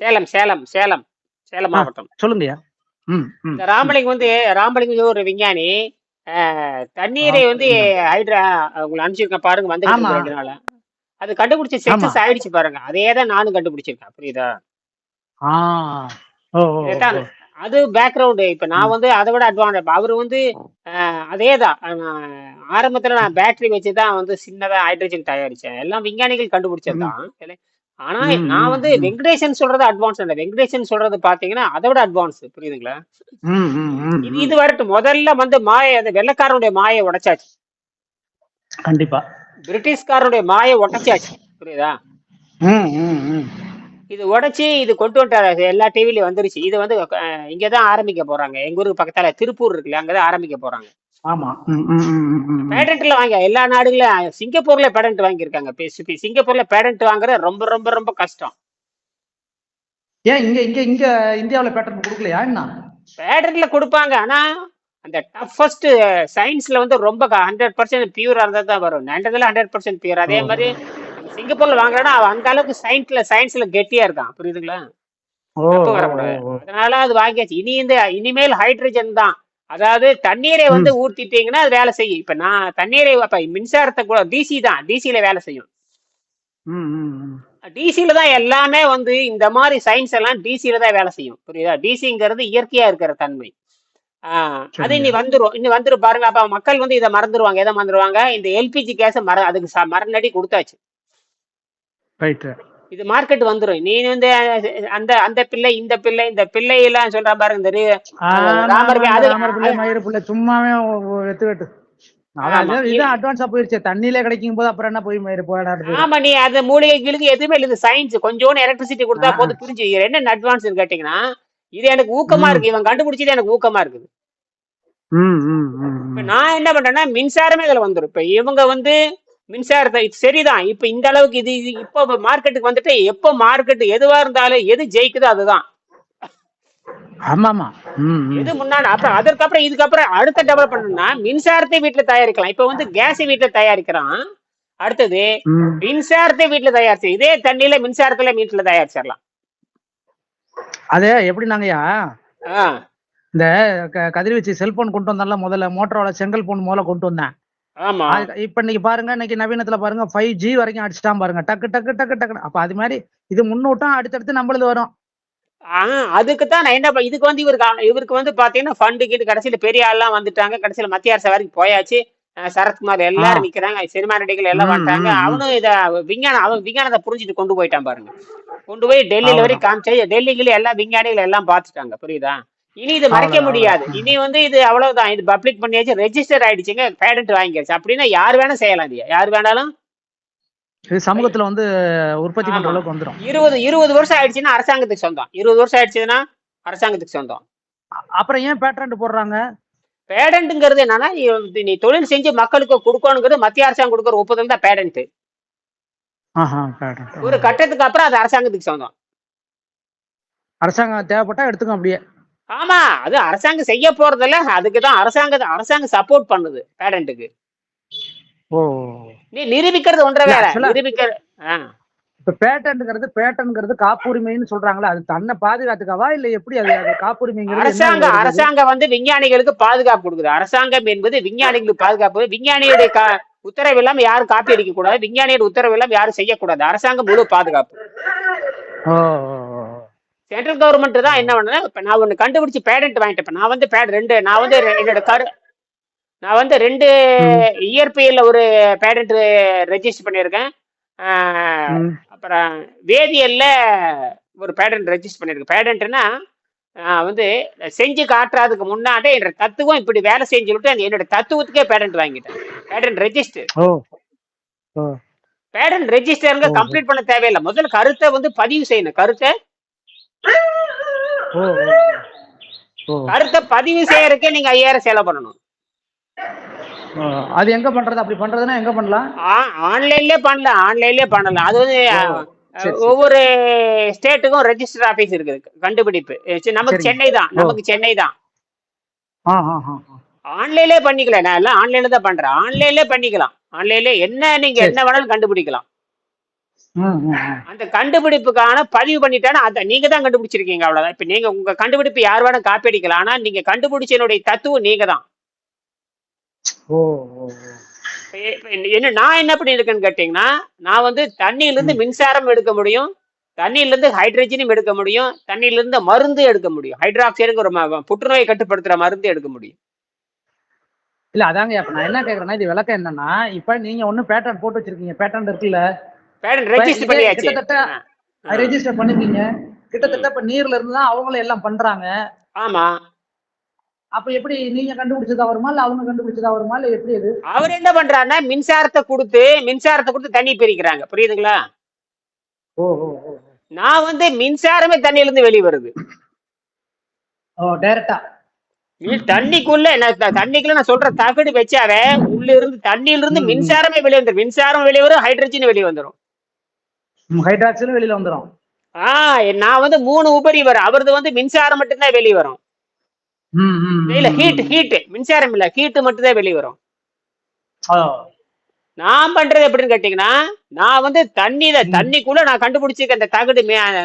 சேலம் சேலம் சேலம். சேலம் மாவட்டம். சொல்லுங்கய்யா. இந்த ராமலிங்கம் வந்து ராமலிங்கம் ஒரு விஞ்ஞானி. தண்ணீரை வந்து ஹைட்ரா உங்களை அனுப்பிச்சிருக்கேன் பாருங்க நாளா அது கண்டுபிடிச்ச சக்சஸ் ஆயிடுச்சு பாருங்க. அதே தான் நானும் கண்டுபிடிச்சிருக்கேன். புரியுதா? அது பேக்ரவுண்டு இப்ப நான் வந்து அதை விட அட்வான்ஸ் அவர் வந்து அதே தான் ஆரம்பத்துல நான் பேட்டரி வச்சு தான் வந்து சின்னதா ஹைட்ரஜன் தயாரிச்சேன். எல்லாம் விஞ்ஞானிகள் கண்டுபிடிச்சது தான் ஆனா நான் வந்து வெங்கடேசன் சொல்றது அட்வான்ஸ் இல்லை வெங்கடேசன் சொல்றது பாத்தீங்கன்னா அதை விட அட்வான்ஸ் புரியுதுங்களா? இது வரட்டும். முதல்ல வந்து மாய அந்த வெள்ளைக்காரனுடைய மாயை உடைச்சாச்சு. கண்டிப்பா. பிரிட்டிஷ்காரனுடைய மாயை உடைச்சாச்சு. புரியுதா? இது உடைச்சி இது கொண்டு வந்துட்டாரு. எல்லா டிவிலையும் வந்துருச்சு. இது வந்து இங்கதான் ஆரம்பிக்க போறாங்க. எங்க ஊருக்கு பக்கத்தால திருப்பூர் இருக்குல்ல அங்கதான் ஆரம்பிக்க போறாங்க. ஆமா. பேடன்ட்ல வாங்க. எல்லா நாடுகளும் சிங்கப்பூர்ல பேடன்ட் வாங்கியிருக்காங்க. பி- சி- சிங்கப்பூர்ல பேடன்ட் வாங்குறது ரொம்ப ரொம்ப ரொம்ப கஷ்டம். ஏன் இங்க இங்க இங்க இந்தியாவுல பேட்டர்ன் கொடுக்கலையா என்ன? பேடன்ட்ல கொடுப்பாங்க. ஆனா அந்த டஃபஸ்ட் சயின்ஸ்ல வந்து ரொம்ப ஹண்ட்ரட் பர்சன்ட் பியூரா இருந்தா தான் வரும். நன்றதுல ஹண்ட்ரட் பர்சன்ட் பியூர் அதே மாதிரி சிங்கப்பூர்ல வாங்குறோம்னா அவன் அந்த அளவுக்கு சயின்ஸ்ல சயின்ஸ்ல கெட்டியா இருக்கான். புரியுதுங்களா? வரக்கூடாது. அதனால அது வாங்கியாச்சு. இனி இந்த இனிமேல் ஹைட்ரஜன் தான். அதாவது தண்ணீரை வந்து ஊத்திட்டீங்கன்னா அது வேலை செய்யும். இப்ப நான் தண்ணீரை அப்ப மின்சாரத்தை கூட டிசி தான். டிசியில வேலை செய்யும். டிசியில தான் எல்லாமே வந்து இந்த மாதிரி சயின்ஸ் எல்லாம் டிசியில தான் வேலை செய்யும். புரியுதா? டிசிங்கிறது இயற்கையா இருக்கிற தன்மை. ஆஹ் அது இனி வந்துரும். இன்னி வந்துரும் பாருங்க. அப்ப மக்கள் வந்து இதை மறந்துருவாங்க. எதை மறந்துருவாங்க? இந்த எல்பிஜி கேஸ் மற அதுக்கு மறுநடி கொடுத்தாச்சு. இது மார்க்கெட் வந்துரும். நீ வந்து அந்த அந்த பிள்ளை இந்த பிள்ளை இந்த பிள்ளை எல்லாம் சொல்ற பாருங்க இந்த ராமர் அது பிள்ளை அது- மயிறு பிள்ளை சும்மாவே வெத்து வெட்டு. அட்வான்ஸா போயிருச்சு. தண்ணியிலே கிடைக்கும் போது அப்புறம் என்ன போய் மயிறு ஆமா நீ அந்த மூலிகை கிழக்கு எதுவுமே இல்லை. சயின்ஸ் கொஞ்சோண்டு எலக்ட்ரிசிட்டி கொடுத்தா போது புரிஞ்சு. என்ன அட்வான்ஸ் கேட்டீங்கன்னா இது எனக்கு ஊக்கமா இருக்கு. இவன் கண்டுபிடிச்சது எனக்கு ஊக்கமா இருக்குது. நான் என்ன பண்றேன்னா மின்சாரமே இதுல வந்துரும். இப்ப இவங்க வந்து மின்சாரத்தை இது சரிதான். இப்ப இந்த அளவுக்கு இது இது இப்போ மார்க்கெட்டுக்கு வந்துட்டு எப்போ மார்க்கெட் எதுவா இருந்தாலும் எது ஜெயிக்குதோ அதுதான். ஆமா ஆமா ம் ம். எது முன்னாடி அப்புறம் அதற்கப்புறம் இதுக்கப்புறம் அடுத்த டெவலப் பண்ணணும்னா மின்சாரத்தை வீட்டுல தயாரிக்கலாம். இப்ப வந்து கேஸ் வீட்டுல தயாரிக்கிறான். அடுத்தது மின்சாரத்தை வீட்டுல தயாரிச்சு இதே தண்ணியில மின்சாரத்துல வீட்டுல தயாரிச்சிடலாம் அது எப்படி நாங்கய்யா? ஆ. இந்த கதிர்வீச்சு செல்போன் கொண்டு வந்தால முதல்ல மோட்டரோட செங்கல் போன் முதல்ல கொண்டு வந்தேன். ஆமா. இப்ப இன்னைக்கு பாருங்க இன்னைக்கு நவீனத்துல பாருங்க ஃபைவ் ஜி வரைக்கும் அடிச்சுட்டான் பாருங்க. டக்கு டக்கு டக்கு டக்கு அப்ப அது மாதிரி இது முன்னூட்டம் அடுத்தடுத்து நம்மளது வரும். அதுக்கு தான் நான் என்ன இதுக்கு வந்து இவருக்கு இவருக்கு வந்து பாத்தீங்கன்னா ஃபண்டு கீட்டு கடைசியில பெரிய ஆள்லாம் வந்துட்டாங்க. கடைசியில மத்திய அரசு வரைக்கும் போயாச்சு. சரத்குமார் எல்லாரும் நிக்கிறாங்க. சினிமா நடிகர்கள் எல்லாம் வந்துட்டாங்க. அவனும் இத விஞ்ஞானம் அவன் விஞ்ஞானத்தை புரிஞ்சுட்டு கொண்டு போயிட்டான் பாருங்க. கொண்டு போய் டெல்லியில வரைக்கும் காமிச்சு டெல்லியில எல்லா விஞ்ஞானிகள் எல்லாம் பார்த்துட்டாங்க. புரியுதா? இனி இது மறைக்க முடியாது. இனி வந்து இது அவ்வளவுதான். இது பப்ளிக் பண்ணியாச்சு ரெஜிஸ்டர் ஆயிடுச்சுங்க பேடன்ட் வாங்கியாச்சு. அப்படின்னா யார் வேணா செய்யலாம் இது யார் வேணாலும்? இது சமூகத்துல வந்து உற்பத்தி பண்ற அளவுக்கு வந்துரும். இருபது இருபது வருஷம் ஆயிடுச்சுன்னா அரசாங்கத்துக்கு சொந்தம். இருபது வருஷம் ஆயிடுச்சுன்னா அரசாங்கத்துக்கு சொந்தம். அப்புறம் ஏன் பேட்டர்ன் போடுறாங்க? பேடண்ட்ங்கிறது என்னன்னா நீ நீ தொழில் செஞ்சு மக்களுக்கு கொடுக்கணுங்கிறது மத்திய அரசாங்கம் கொடுக்குற ஒப்புதல் தான் பேடண்ட் ஒரு கட்டத்துக்கு அப்புறம் அது அரசாங்கத்துக்கு சொந்தம். அரசாங்கம் தேவைப்பட்டா எடுத்துக்கும் அப்படியே. ஆமா அது அரசாங்கம் செய்ய போறதில்ல. அதுக்கு தான் அரசாங்க அரசாங்கம் சப்போர்ட் பண்ணுது பேடண்ட்டுக்கு ஓ. நீ நிரூபிக்கிறது ஒன்றே இல்ல வேற ஆக்சுவலா நிரூபிக்கிற. இப்ப பேட்டன்ட்ங்கிறது பேட்டன்ங்கிறது காப்புரிமைன்னு சொல்றாங்களா அது தன்னை பாதுகாத்துக்கவா இல்ல எப்படி அது காப்புரிமைங்கிறது என்ன அரசாங்க வருது அது அரசாங்கம் வந்து விஞ்ஞானிகளுக்கு பாதுகாப்பு கொடுக்குது. அரசாங்கம் என்பது விஞ்ஞானிகளுக்கு பாதுகாப்பு. விஞ்ஞானியுடைய உத்தரவு இல்லாம யாரும் காப்பி அடிக்க கூடாது விஞ்ஞானியோட உத்தரவு இல்லாம யாரும் செய்யக்கூடாது. அரசாங்கம் முழு பாதுகாப்பு. சென்ட்ரல் கவர்மெண்ட் தான் என்ன பண்ணுது இப்ப நான் ஒண்ணு கண்டுபிடிச்சு பேடன்ட் வாங்கிட்டேன். நான் வந்து பேட் ரெண்டு நான் வந்து என்னோட கரு நான் வந்து ரெண்டு இயற்பியல்ல ஒரு பேடன்ட் ரெஜிஸ்டர் பண்ணியிருக்கேன். அப்புறம் வேதியியல்ல ஒரு பேடன்ட் ரெஜிஸ்டர் பண்ணியிருக்கேன். பேடன்ட்னா வந்து செஞ்சு காட்டுறதுக்கு முன்னாடி என்னோட தத்துவம் இப்படி வேலை செஞ்சு சொல்லிட்டு அந்த என்னோட தத்துவத்துக்கே பேடன்ட் வாங்கிட்டேன். பேடன்ட் ரெஜிஸ்டர் பேடன்ட் ரெஜிஸ்டருங்க கம்ப்ளீட் பண்ண தேவையில்லை. முதல்ல கருத்தை வந்து பதிவு செய்யணும். கருத்தை கருத்தை பதிவு செய்யறதுக்கே நீங்க ஐயாயிரம் செலவு பண்ணணும். அது எங்க பண்றது? அப்படி பண்றதுன்னா எங்க பண்ணலாம்? ஆன்லைன்லயே பண்ணலாம். ஆன்லைன்லயே பண்ணலாம். அது வந்து ஒவ்வொரு ஸ்டேட்டுக்கும் ரெஜிஸ்டர் ஆபீஸ் இருக்குது. கண்டுபிடிப்பு. நமக்கு சென்னை தான். நமக்கு சென்னை தான். ஆன்லைன்லயே பண்ணிக்கலாம் நான் எல்லாம் ஆன்லைன்ல தான் பண்றேன். ஆன்லைன்லயே பண்ணிக்கலாம். ஆன்லைன்ல என்ன நீங்க என்ன வேணாலும் கண்டுபிடிக்கலாம். அந்த கண்டுபிடிப்புக்கான பதிவு பண்ணிட்டானா அதை நீங்க தான் கண்டுபிடிச்சிருக்கீங்க அவ்வளவுதான். இப்ப நீங்க உங்க கண்டுபிடிப்பு யார் வேணா காப்பி அடிக்கலாம். ஆனா நீங்க கண்டுபிடிச்சனுடைய தத்துவம் நீங்க தான். என்ன நான் என்ன பண்ணியிருக்கேன்னு கேட்டீங்கன்னா நான் வந்து தண்ணியில இருந்து மின்சாரம் எடுக்க முடியும் தண்ணியில இருந்து ஹைட்ரஜனும் எடுக்க முடியும் தண்ணியில இருந்து மருந்து எடுக்க முடியும். ஹைட்ராக்சைடுங்கிற ஒரு புற்றுநோயை கட்டுப்படுத்துற மருந்து எடுக்க முடியும். இல்ல அதாங்க இப்ப நான் என்ன கேக்குறேன்னா இது விளக்கம் என்னன்னா இப்ப நீங்க ஒண்ணு பேட்டர்ன் போட்டு வச்சிருக்கீங்க. பேட்டர்ன் இருக்குல்ல? பேரண்ட் ரெஜிஸ்டர் இதே பண்ணியாச்சு. கிட்டத்தட்ட ரெஜிஸ்டர் பண்ணிருக்கீங்க கிட்டத்தட்ட இப்ப நீர்ல இருந்து தான் அவங்களும் எல்லாம் பண்றாங்க. ஆமா. அப்ப எப்படி நீங்க கண்டுபிடிச்சதா வருமா? இல்ல அவங்க கண்டுபிடிச்சதா வருமா? இல்ல எப்படி அது? அவர் என்ன பண்றாருன்னா மின்சாரத்தை கொடுத்து மின்சாரத்தை கொடுத்து தண்ணி பிரிக்கிறாங்க. புரியுதுங்களா? ஓ ஓ நான் வந்து மின்சாரமே தண்ணியில இருந்து வெளியே வருது. ஓ டைரக்டா நீ தண்ணிக்குள்ள என்ன தண்ணிக்குள்ள நான் சொல்ற தகடு வச்சாவே உள்ள இருந்து தண்ணியில இருந்து. மின்சாரமே வெளியே வந்துடும் மின்சாரம் வெளியே வரும் ஹைட்ரஜன் வெளியே வந்துடும் ஹைட்ராக்சிலும் வெளியில வந்துரும். ஆ நான் வந்து மூணு உபரி வரும். அவரது வந்து மின்சாரம் மட்டும்தான் வெளியே வரும். இல்ல ஹீட். ஹீட் மின்சாரம் இல்ல ஹீட் மட்டும்தான் வெளியே வரும். நான் பண்றது எப்படின்னு கேட்டீங்கன்னா நான் வந்து தண்ணியில. தண்ணிக்குள்ள நான் கண்டுபிடிச்சிருக்கேன் அந்த தகடு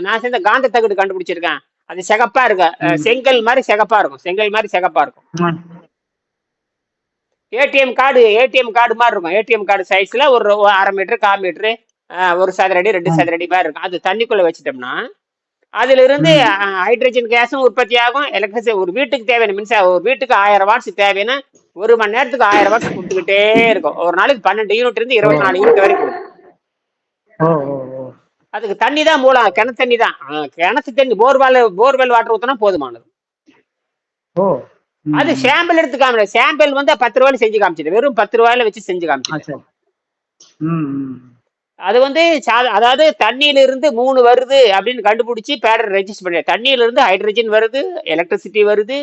நான் சேர்ந்த காந்த தகடு கண்டுபிடிச்சிருக்கேன். அது சிகப்பா இருக்கு. செங்கல் மாதிரி சிகப்பா இருக்கும். செங்கல் மாதிரி சிகப்பா இருக்கும். ஏடிஎம் கார்டு ஏடிஎம் கார்டு மாதிரி இருக்கும். ஏடிஎம் கார்டு சைஸ்ல ஒரு ஒரு அரை மீட்டர் கால் மீட்டர் ஒரு சதுர அடி ரெண்டு. சதுர அடி மாதிரி இருக்கும். அது தண்ணிக்குள்ள வச்சிட்டோம்னா அதுல இருந்து. ஹைட்ரஜன் கேஸும் உற்பத்தி ஆகும். எலக்ட்ரிசிட்டி ஒரு வீட்டுக்கு தேவையான மின்சாரம் ஒரு வீட்டுக்கு ஆயிரம் வாட்ஸ் தேவைன்னா ஒரு மணி நேரத்துக்கு ஆயிரம் வாட்ஸ் கொடுத்துக்கிட்டே இருக்கும். ஒரு நாளைக்கு பன்னெண்டு யூனிட் இருந்து இருபத்தி நாலு யூனிட் வரைக்கும். அதுக்கு தண்ணி தான் மூலம் கிணத்து தண்ணி தான் கிணத்து தண்ணி போர்வெல் போர்வெல் வாட்டர் ஊற்றினா போதுமானது. அது சாம்பிள் எடுத்து காமில சாம்பிள் வந்து பத்து ரூபாயில செஞ்சு காமிச்சிட்டு வெறும் பத்து ரூபாயில வச்சு செஞ்சு ஆ, அது வந்து அதாவது தண்ணியில இருந்து மூணு வருது அப்படின்னு கண்டுபிடிச்சி பேடர் ரெஜிஸ்டர் பண்ணி தண்ணியில இருந்து ஹைட்ரஜன் வருது எலக்ட்ரிசிட்டி வருது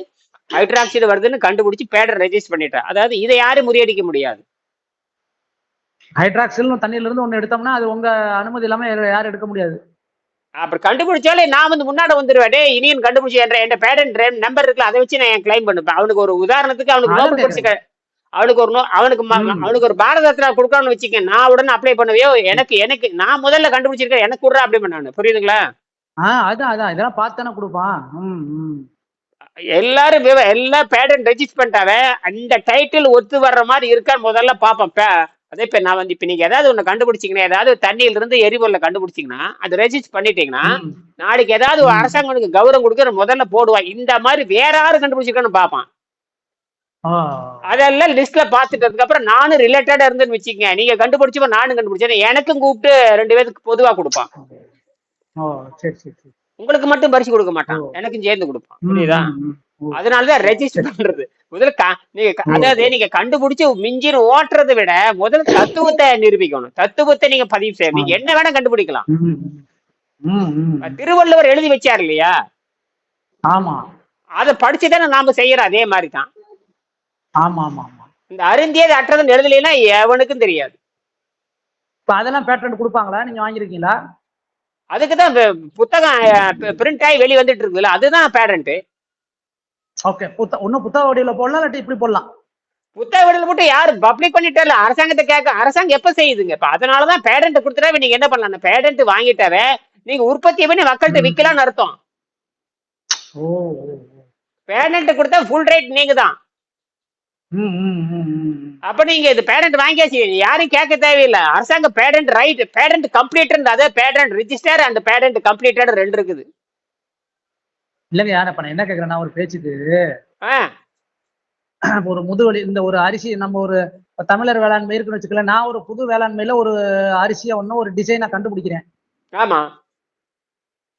ஹைட்ராக்சைடு வருதுன்னு கண்டுபிடிச்சி பேடர் ரெஜிஸ்டர் பண்ணிட்டேன் அதாவது இதை யாரும் முறியடிக்க முடியாது. ஹைட்ராக்சில் தண்ணியில இருந்து ஒண்ணு எடுத்தோம்னா அது உங்க அனுமதி இல்லாம யாரும் யாரும் எடுக்க முடியாது. அப்படி கண்டுபிடிச்சாலே நான் வந்து முன்னாடி வந்துருவேன். டேய் இனியன் கண்டுபிடிச்சி என்ற என் பேடன் நம்பர் இருக்குல்ல அதை வச்சு நான் கிளைம் பண்ணுப்பேன் அவனுக்கு ஒரு உதாரணத்துக்கு அவனுக்கு நோபல் பரிசு அவனுக்கு ஒரு அவனுக்கு. அவனுக்கு ஒரு பாரத ரத்னா கொடுக்கணும்னு வச்சுக்க நான் உடனே அப்ளை பண்ணுவியோ எனக்கு எனக்கு நான் முதல்ல கண்டுபிடிச்சிருக்கேன். எனக்கு விட்றா அப்படி பண்ணானு புரியுதுங்களா? ஆ அதான் அதான். இதெல்லாம் பார்த்து தானே கொடுப்பான். ம் ம். எல்லாரும் எல்லாம் பேடன் ரெஜிஸ்டர் பண்ணிட்டாவே அந்த டைட்டில் ஒத்து வர்ற மாதிரி இருக்கான்னு முதல்ல பார்ப்பேன் அதே இப்ப நான் வந்து இப்ப நீங்க ஏதாவது ஒண்ணு கண்டுபிடிச்சீங்கன்னா ஏதாவது தண்ணியில இருந்து எரிபொருளை கண்டுபிடிச்சீங்கன்னா அது ரெஜிஸ்டர் பண்ணிட்டீங்கன்னா. நாளைக்கு ஏதாவது ஒரு அரசாங்கம் உனக்கு கௌரவம் கொடுக்குற முதல்ல போடுவான் இந்த மாதிரி வேற யாரு கண்டுபிடிச்சிருக்கான்னு பார்ப்பான். அதெல்லாம் லிஸ்ட்ல பாத்துட்டதுக்கு அப்புறம் நானும் ரிலேட்டடா இருந்துன்னு வச்சுக்கங்க. நீங்க கண்டுபிடிச்சப்ப நானும் கண்டுபிடிச்சேன். எனக்கும் கூப்பிட்டு ரெண்டு பேருக்கு பொதுவா கொடுப்பான். உங்களுக்கு மட்டும் பரிசு கொடுக்க மாட்டான். எனக்கும் சேர்ந்து கொடுப்பான். புரியுதா. அதனாலதான் ரெஜிஸ்டர் பண்றது. முதல்ல நீங்க. அதாவது நீங்க கண்டுபிடிச்சு மிஞ்சின் ஓட்டுறதை விட முதல்ல தத்துவத்தை நிரூபிக்கணும். தத்துவத்தை நீங்க பதிவு செய்யணும். நீங்க என்ன வேணா கண்டுபிடிக்கலாம். திருவள்ளுவர் எழுதி வச்சார் இல்லையா? ஆமா. அதை படிச்சுதானே நாம செய்யறோம். அதே மாதிரி தான். ஆமா ஆமா ஆமா இந்த அருந்தியது அற்றதுன்னு எழுதலைன்னா எவனுக்கும் தெரியாது. இப்ப அதெல்லாம் பேட்டர்ன் கொடுப்பாங்களா? நீங்க வாங்கிருக்கீங்களா அதுக்கு தான் புத்தகம் பிரிண்ட் ஆகி வெளியே வந்துட்டு இருக்குல்ல அதுதான் பேரண்ட் ஓகே புத்த ஒன்னும் புத்தக வடிவில் போடலாம் இல்லாட்டி இப்படி போடலாம்? புத்தக விடல போட்டு யாரு பப்ளிக் பண்ணிட்டால அரசாங்கத்தை கேட்க அரசாங்கம் எப்ப செய்யுதுங்க? இப்ப அதனாலதான் பேரண்ட் கொடுத்துட்டாவே நீங்க என்ன பண்ணலாம்? பேரண்ட் வாங்கிட்டாவே நீங்க உற்பத்தி பண்ணி மக்கள்கிட்ட ம். விக்கலாம்னு அர்த்தம். ஓ. பேரண்ட் கொடுத்தா ஃபுல் ரேட் நீங்க தான். அப்ப நீங்க இது பேரண்ட் வாங்கியாச்சு. யாரும் கேட்க தேவையில்லை. அரசாங்கம் பேரண்ட் ரைட் பேரண்ட் கம்ப்ளீட் அதே பேரண்ட் ரிஜிஸ்டர் அந்த பேரண்ட் கம்ப்ளீட்டட் ரெண்டு இருக்குது. இல்லைங்க யார் இப்ப நான் என்ன கேக்குறேன்னா ஒரு பேச்சுக்கு. ஒரு முதுவலி இந்த ஒரு அரிசி நம்ம ஒரு தமிழர் வேளாண்மை இருக்குன்னு வச்சுக்கல நான் ஒரு புது வேளாண்மையில ஒரு அரிசியை ஒன்னும் ஒரு டிசைனை கண்டுபிடிக்கிறேன். ஆமா.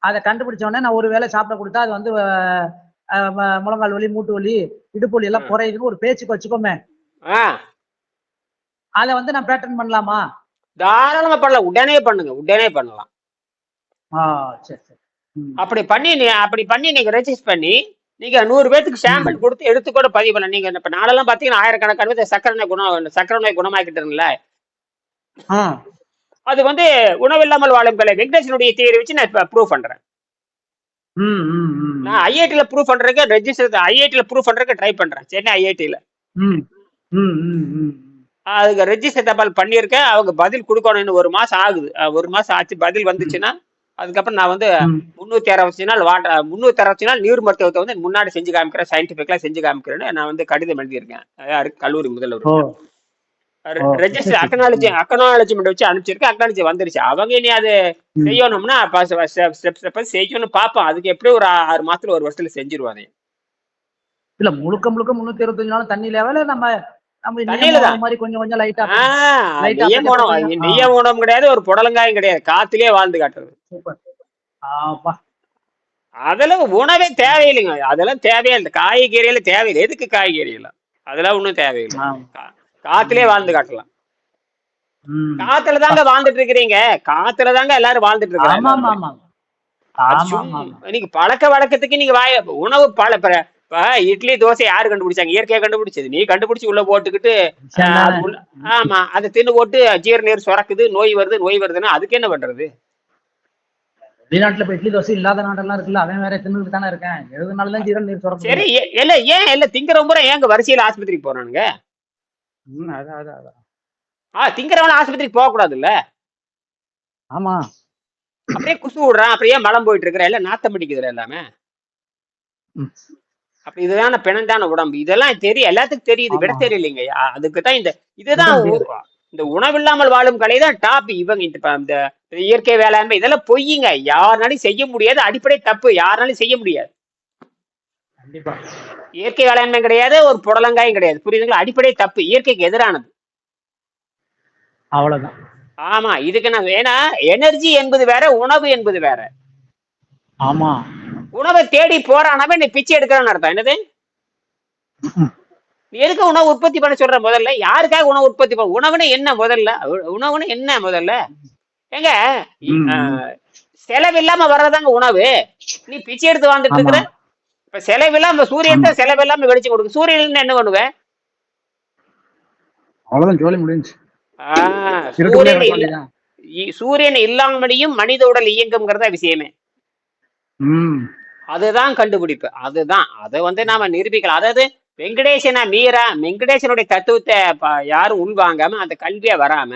அதை கண்டுபிடிச்ச உடனே நான் ஒரு வேளை சாப்பிட கொடுத்தா அது வந்து முழங்கால் வலி மூட்டு வலி இடுப்பு வலி எல்லாம். குறையுதுன்னு ஒரு பேச்சுக்கு வச்சுக்கோமே. ஆ. அதை வந்து நான் பேட்டர்ன் பண்ணலாமா? தாராளமா பண்ணலாம். உடனே பண்ணுங்க. உடனே பண்ணலாம். ஆ சரி சரி. ம். அப்படி பண்ணி நீ- அப்படி பண்ணி நீங்க ரெஜிஸ்டர் பண்ணி நீங்க நூறு பேத்துக்கு சாம்பிள் கொடுத்து எடுத்து கூட பதிவு பண்ணலாம். நீங்க இப்ப நாளெல்லாம் பாத்தீங்கன்னா ஆயிரக்கணக்கான பேர் சக்கரை நோய் குணம் சக்கரை நோய் குணமாக்கிட்டுங்கள ஆ. அது வந்து உணவில்லாமல் வாழும் கலை. வெங்கடேசனுடைய தியரி வச்சு நான் இப்ப ப்ரூவ் பண்றேன். நான் ஐஐடில ப்ரூவ் பண்றதுக்கு ரெஜிஸ்டர் ஐஐடில ப்ரூவ் பண்றதுக்கு ட்ரை பண்றேன். சென்னை ஐஐடில அதுக்கு ரெஜிஸ்டர் தபால் பண்ணியிருக்கேன். அவங்க பதில் கொடுக்கணும். இன்னும் ஒரு மாசம் ஆகுது. ஒரு மாசம் ஆச்சு. பதில் வந்துச்சுன்னா அதுக்கப்புறம் நான் வந்து ம். முந்நூத்தி அறுபத்தி நாள் வாட்ட முந்நூத்தி அறுபத்தி நாள் நீர் மருத்துவத்தை வந்து முன்னாடி செஞ்சு காமிக்கிறேன். சயின்டிபிக்கலா செஞ்சு காமிக்கிறேன்னு நான் வந்து கடிதம் எழுதியிருக்கேன். யாருக்கு கல்லூரி முதல்வர். ரெஜிஸ்டர் அக்கனாலஜி அக்கனாலஜிமெண்ட் வச்சு அனுப்பிச்சிருக்கேன் அக்கனாலஜி வந்துருச்சு. அவங்க இனி அது. செய்யணும்னா ஸ்டெப் ஸ்டெப் செய்யணும்னு பார்ப்போம். அதுக்கு எப்படியும் ஒரு ஆறு மாசத்துல ஒரு வருஷத்துல செஞ்சிருவாங்க இல்ல முழுக்க முழுக்க முன்னூத்தி இருபத்தஞ்சு நாள் தண்ணி லெவல நம்ம கிடையாது. ஒரு புடலங்காயும் கிடையாது. காத்திலே வாழ்ந்து காட்டுறது அதெல்லாம் உணவே தேவையில்லைங்க. அதெல்லாம் தேவையே இல்லை. காய்கறியில தேவையில்லை. எதுக்கு காய்கறி எல்லாம் அதெல்லாம் ஒண்ணும் தேவையில்லை. ஆ. கா- காத்திலே வாழ்ந்து காட்டலாம். காத்துல தாங்க வாழ்ந்துட்டு இருக்கிறீங்க காத்துல தாங்க எல்லாரும் வாழ்ந்துட்டு இருக்காங்க நீங்க பழக்க வழக்கத்துக்கு நீங்க வாய உணவு பழ இப்ப இட்லி தோசை யாரு கண்டுபிடிச்சாங்க? இயற்கையா கண்டுபிடிச்சது. நீ கண்டுபிடிச்சு உள்ள போட்டுக்கிட்டு ஆமா அதை தின்னு போட்டு ஜீரண நீர் சுரக்குது நோய் வருது நோய் வருதுன்னா அதுக்கு என்ன பண்றது? வெளிநாட்டுல இப்ப இட்லி தோசை இல்லாத நாடெல்லாம் இருக்குல்ல அவன் வேற தின்னுட்டு தானே இருக்கேன். எழுபது நாள் தான் ஜீரன் நீர் சுரக்கும் சரி இல்ல ஏன் இல்ல திங்கிற முறை ஏங்க வரிசையில ஆஸ்பத்திரிக்கு போறானுங்க? அதான் அதான் அதான். ஆ திங்கிறவன ஆஸ்பத்திரிக்கு போக கூடாது இல்ல ஆமா. அப்படியே குசு விடுறான் அப்படியே மலம் போயிட்டு இருக்கிற எல்லாம் நாத்தம் பிடிக்குதுல எல்லாமே. அப்ப இதுதான பிணந்தான உடம்பு. இதெல்லாம் தெரியும் எல்லாத்துக்கும் தெரியுது விட. தெரியலைங்க அதுக்கு தான் இந்த இதுதான் இந்த உணவில்லாமல் வாழும் கலை தான் டாப் இவங்க இந்த இயற்கை வேளாண்மை இதெல்லாம் பொய்யுங்க யாருனாலும் செய்ய முடியாது அடிப்படை தப்பு. யாருனாலும் செய்ய முடியாது. கண்டிப்பா. இயற்கை வேளாண்மை கிடையாது ஒரு புடலங்காயும் கிடையாது. புரியுதுங்களா? அடிப்படை தப்பு. இயற்கைக்கு எதிரானது. அவ்வளவுதான். ஆமா இதுக்கு நான் ஏன்னா எனர்ஜி என்பது வேற உணவு என்பது வேற. ஆமா. உணவை தேடி போறானவே நீ பிச்சை எடுக்கிறான்னு அர்த்தம். என்னது? நீ எதுக்கு உணவு உற்பத்தி பண்ண சொல்ற முதல்ல? யாருக்காக உணவு உற்பத்தி பண்ண உணவுன்னு என்ன முதல்ல? உணவுன்னு என்ன முதல்ல? ஏங்க செலவில்லாம வர்றதாங்க உணவு. நீ பிச்சை எடுத்து வாழ்ந்துட்டு இருக்கிற இப்ப செலவில்லாம சூரியன் தான் செலவில்லாம வெளிச்சம் கொடுக்கு சூரியன் என்ன பண்ணுவேன்? அவ்வளவுதான் ஜோலி முடிஞ்சு சூரியன் சூரியன் இல்லாமடியும் மனித உடல் இயங்குங்கிறதா விஷயமே. அதுதான் கண்டுபிடிப்பு. அதுதான். அதை வந்து நாம நிரூபிக்கலாம். அதாவது வெங்கடேசனா மீரா வெங்கடேசனுடைய தத்துவத்தை யாரும் உள்வாங்காம அந்த கல்வியா வராம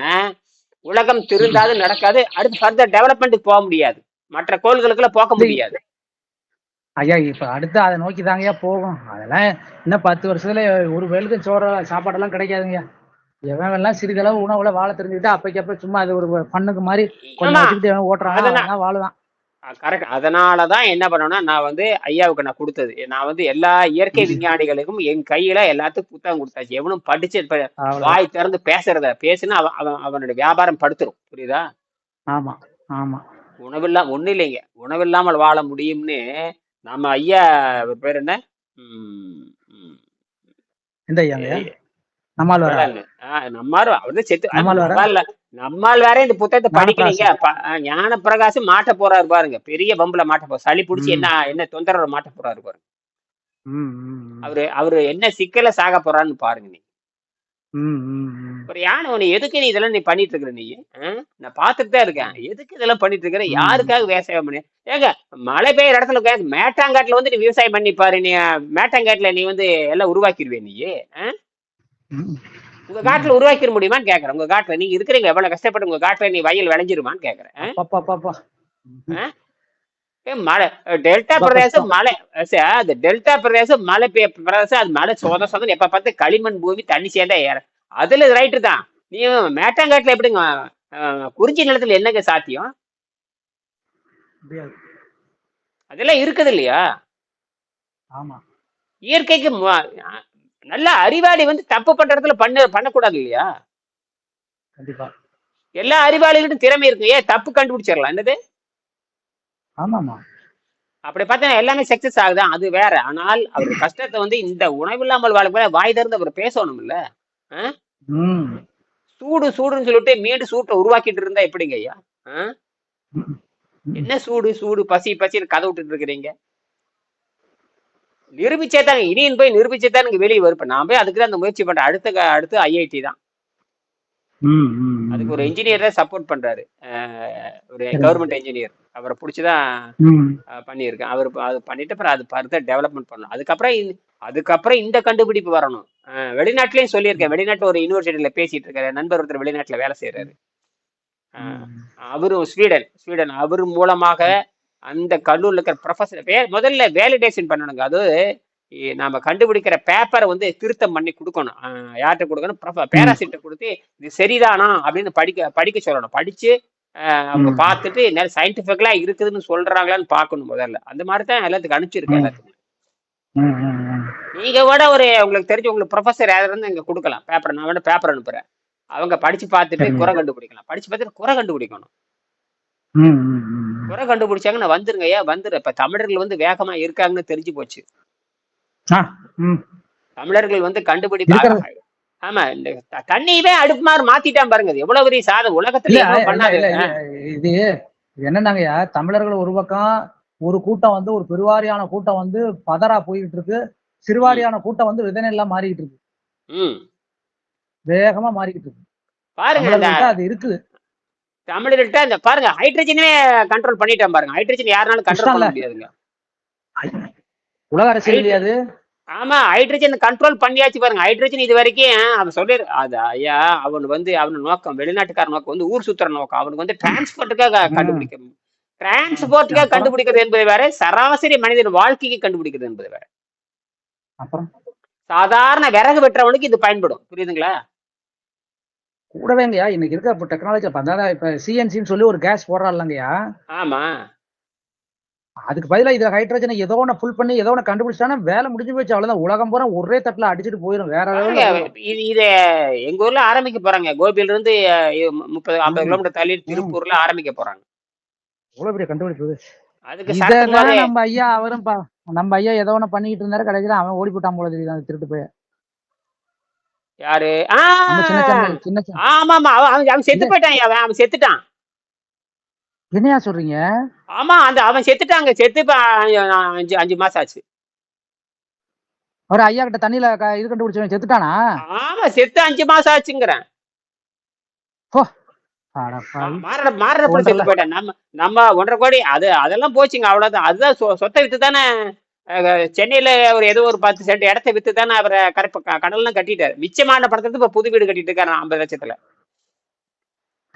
உலகம் திருந்தாது நடக்காது அடுத்து ஃபர்தர் டெவலப்மெண்ட்டுக்கு போக முடியாது. மற்ற கோள்களுக்குள்ள போக முடியாது. ஐயா இப்ப அடுத்து அதை நோக்கி தாங்கய்யா போகும். அதெல்லாம் இன்னும் பத்து வருஷத்துல ஒரு வேலுக்கு சோறு சாப்பாடெல்லாம் கிடைக்காதுங்கய்யா. எவன் எல்லாம் சிறிதளவு உணவுல வாழ தெரிஞ்சுக்கிட்டு அப்பைக்கப்ப சும்மா அது ஒரு பண்ணுக்கு மாதிரி கொஞ்சம் வச்சுக்கிட்டு ஓட்டுறான் வாழுவான் கரெக்ட் அதனாலதான் என்ன பண்ணணும்னா நான் வந்து ஐயாவுக்கு நான் கொடுத்தது. நான் வந்து எல்லா இயற்கை விஞ்ஞானிகளுக்கும் என் கையில எல்லாத்துக்கும் புத்தகம் கொடுத்தாச்சு. எவனும் படிச்சு வாய் திறந்து பேசுறத பேசுனா அவன் அவன் அவனுடைய வியாபாரம் படுத்துரும். புரியுதா? ஆமா ஆமா. உணவில்லா ஒண்ணு இல்லைங்க. உணவில்லாமல் வாழ முடியும்னு நம்ம ஐயா அவர் பேர் என்ன? இந்த ஐயாங்கய்யா நம்மால் வர வேளாண்மை. ஆ, நம்மாரு அவர்தான் செத்து நம்மால் வேற இந்த புத்தகத்தை படிக்கலீங்க ஞானப்பிரகாசம் ப- ஆ, ஞான பிரகாசம் மாட்ட போறாரு பாருங்க. பெரிய பம்புல மாட்ட போ சளி பிடிச்சி என்ன என்ன தொந்தரவு மாட்ட போறாரு பாருங்க. அவரு அவரு என்ன சிக்கல சாக போறான்னு பாருங்க நீ ஒரு யானை உன்னை எதுக்கு நீ இதெல்லாம் நீ பண்ணிட்டு இருக்கிற நீ? நான் பார்த்துட்டு தான் இருக்கேன். எதுக்கு இதெல்லாம் பண்ணிட்டு இருக்கிற யாருக்காக விவசாயம் பண்ணி? ஏங்க மழை பெய்யுற இடத்துல மேட்டாங்காட்டுல வந்து நீ விவசாயம் பண்ணி பாரு நீ மேட்டாங்காட்டுல நீ வந்து எல்லாம் உருவாக்கிடுவே நீ உங்க. காட்டுல உருவாக்கிட முடியுமான்னு கேக்குறேன். உங்க காட்டுல நீங்க இருக்கிறீங்க எவ்வளவு கஷ்டப்பட்டு உங்க காட்டுல நீ வயல் விளைஞ்சிருமான்னு கேக்குறேன் ஆ? அப்பப்பப்பப்பா. ம். ஆ? ஏ, மழை. டெல்டா பிரதேசம் மலை அது டெல்டா பிரதேசம் மலை பெய்ய பிரதேசம் அது மலை சோத சோதனை. எப்ப பார்த்து களிமண் பூமி தண்ணி சேர்ந்தா ஏற. அதுல ரைட்டு தான். நீ மேட்டாங்காட்டுல எப்படிங்க குறிஞ்சி நிலத்துல என்னங்க சாத்தியம்? அதெல்லாம் இருக்குது இல்லையா? ஆமா. இயற்கைக்கு நல்ல அறிவாளி வந்து தப்பு பண்ற இடத்துல பண்ண பண்ணக்கூடாது இல்லையா? கண்டிப்பா. எல்லா அறிவாளிகளுக்கும் திறமை இருக்கு ஏன் தப்பு கண்டுபிடிச்சிடலாம். என்னது? ஆமாமா அப்படி பார்த்தா எல்லாமே சக்சஸ் ஆகுதான் அது வேற. ஆனால் அவர் கஷ்டத்தை வந்து இந்த உணவில்லாமல் போது வாய் திறந்து அவர் பேசணும் இல்ல சூடு சூடுன்னு சொல்லிட்டு மீண்டும் சூட்டை உருவாக்கிட்டு இருந்தா எப்படிங்க ஐயா. என்ன சூடு சூடு பசி பசின்னு கதை விட்டுட்டு இருக்கிறீங்க? நிரூபிச்சே தாங்க. இனியன் போய் நிரூபிச்சே தான் எனக்கு வெளியே வருப்பேன் நான் போய் அதுக்கு அந்த முயற்சி பண்றேன். அடுத்த அடுத்து ஐஐடி தான். அதுக்கு ஒரு. இன்ஜினியர் சப்போர்ட் பண்றாரு. ஒரு கவர்மெண்ட் இன்ஜினியர் அவரை பிடிச்சிதான் பண்ணியிருக்கேன். அவர் அது பண்ணிட்டு அப்புறம் அது ஃபர்தர் டெவலப்மெண்ட் பண்ணணும். அதுக்கப்புறம் அதுக்கப்புறம் இந்த கண்டுபிடிப்பு வரணும். வெளிநாட்டுலயும் சொல்லியிருக்கேன். வெளிநாட்டு ஒரு யூனிவர்சிட்டியில பேசிட்டு இருக்காரு. நண்பர் ஒருத்தர் வெளிநாட்டுல வேலை செய்யறாரு. அவரும் ஸ்வீடன் ஸ்வீடன். அவர் மூலமாக அந்த கல்லூரியில் இருக்கிற ப்ரொஃபஸர் முதல்ல வேலிடேஷன் பண்ணணுங்க. அது நாம கண்டுபிடிக்கிற பேப்பரை வந்து திருத்தம் பண்ணி கொடுக்கணும். யார்கிட்ட கொடுக்கணும்? பேராசிட்ட கொடுத்து இது சரிதானா? அப்படின்னு படிக்க படிக்க சொல்லணும். படிச்சு அவங்க. பார்த்துட்டு என்ன சயின்டிஃபிக்கலா இருக்குதுன்னு சொல்றாங்களான்னு பார்க்கணும் முதல்ல அந்த மாதிரி தான் எல்லாத்துக்கும் அனுப்பிச்சிருக்கேன். எல்லாத்துக்கும். நீங்க கூட ஒரு உங்களுக்கு தெரிஞ்ச உங்களுக்கு ப்ரொஃபஸர் யாராவது இருந்து இங்க கொடுக்கலாம் பேப்பர் நான் வேணா பேப்பர் அனுப்புறேன் அவங்க படிச்சு பார்த்துட்டு. குறை கண்டுபிடிக்கலாம் படிச்சு பார்த்துட்டு குறை கண்டுபிடிக்கணும். குறை கண்டுபிடிச்சாங்கன்னா வந்துருங்க ஐயா வந்துரு இப்ப தமிழர்கள் வந்து வேகமா இருக்காங்கன்னு தெரிஞ்சு போச்சு. தமிழர்கள் வந்து கண்டுபிடிப்பு இருக்கிறது. ஆமா இந்த தண்ணியவே அடுப்பு மாதிரி மாத்திட்டான் பாருங்க இது எவ்வளவு பெரிய சாதம் உலகத்துல பண்ணாது. இது என்னன்னாங்கய்யா தமிழர்கள் ஒரு பக்கம் ஒரு கூட்டம் வந்து ஒரு பெருவாரியான கூட்டம் வந்து பதறா போயிட்டு இருக்கு சிறுவாரியான கூட்டம் வந்து விதனெல்லாம் மாறிக்கிட்டு இருக்கு. வேகமா மாறிக்கிட்டு இருக்கு. பாருங்க அது இருக்குது. தமிழர்கள்ட்ட இந்த பாருங்க ஹைட்ரஜனே கண்ட்ரோல் பண்ணிட்டான் பாருங்க ஹைட்ரஜன் யாருனாலும் கண்ட்ரோல் பண்ண. முடியாதுங்க. உலக அரசியல் ஆமா ஹைட்ரஜன் கண்ட்ரோல் பண்ணியாச்சு பாருங்க. ஹைட்ரஜன் இது வரைக்கும் அவன் சொல்லி அது ஐயா அவன் வந்து அவன் நோக்கம் வெளிநாட்டுக்கார நோக்கம் வந்து ஊர் சுத்துற நோக்கம். அவனுக்கு வந்து டிரான்ஸ்போர்ட்டுக்காக. கண்டுபிடிக்க டிரான்ஸ்போர்ட்டுக்காக? கண்டுபிடிக்கிறது என்பது வேற சராசரி மனிதன் வாழ்க்கைக்கு கண்டுபிடிக்கிறது என்பது வேற. அப்புறம்? சாதாரண விறகு வெட்டுறவனுக்கு இது பயன்படும். புரியுதுங்களா? கூடவேங்கய்யா இன்னைக்கு இருக்க இப்போ டெக்னாலஜி இப்போ அதாவது இப்போ சிஎன்சின்னு சொல்லி ஒரு கேஸ் போடுறாங்கய்யா ஆமா. அதுக்கு பதிலா இதுல ஹைட்ரஜனை ஏதோ ஒன்று ஃபுல் பண்ணி ஏதோ ஒன்று கண்டுபிடிச்சானா வேலை முடிஞ்சு போச்சு அவ்வளவுதான். உலகம் பூரா ஒரே தட்டுல அடிச்சிட்டு போயிடும் வேற இது இது எங்க ஊர்ல ஆரம்பிக்க போறாங்க. கோபியில இருந்து அஹ், இது முப்பது ஐம்பது. கிலோமீட்டர் தள்ளி திருப்பூர்ல ஆரம்பிக்க போறாங்க. எவ்வளவு பெரிய கண்டுபிடிப்பு அதுக்கு நம்ம ஐயா அவரும் பா- நம்ம ஐயா ஏதோ ஒண்ணு பண்ணிக்கிட்டு இருந்தாரு கடைசியில அவன் ஓடி போட்டான் போல தெரியுது திருட்டு போய் யாரு? ஆமா ஆமா அவன் செத்து போயிட்டான் அவன் அவன் செத்துட்டான். என்னையா சொல்றீங்க? ஆமா அந்த அவன் செத்துட்டாங்க செத்து இப்ப அஞ்சு அஞ்சு மாசம் ஆச்சு. ஒரு ஐயா கிட்ட தண்ணியில க- இது கண்டுபிடிச்சவன் செத்துட்டானா? ஆமா செத்து அஞ்சு மாசம் ஆச்சுங்கிறேன். அட பாவி. மாரண மாரணப்பட செத்து ஒன்றரை- போயிட்டான். நம்ம நம்ம ஒன்றரை கோடி அது அதெல்லாம் போச்சுங்க அவ்வளவுதான். அதுதான் சொ- சொத்தை வித்து தானே சென்னையில ஒரு ஏதோ ஒரு பத்து சென்ட் இடத்த வித்து தானே அவரை கரெக்ட் கடல்லாம் கட்டிட்டாரு. மிச்சமான படத்துக்கு இப்ப புது வீடு கட்டிட்டு இருக்காரு ஐம்பது லட்சத்துல.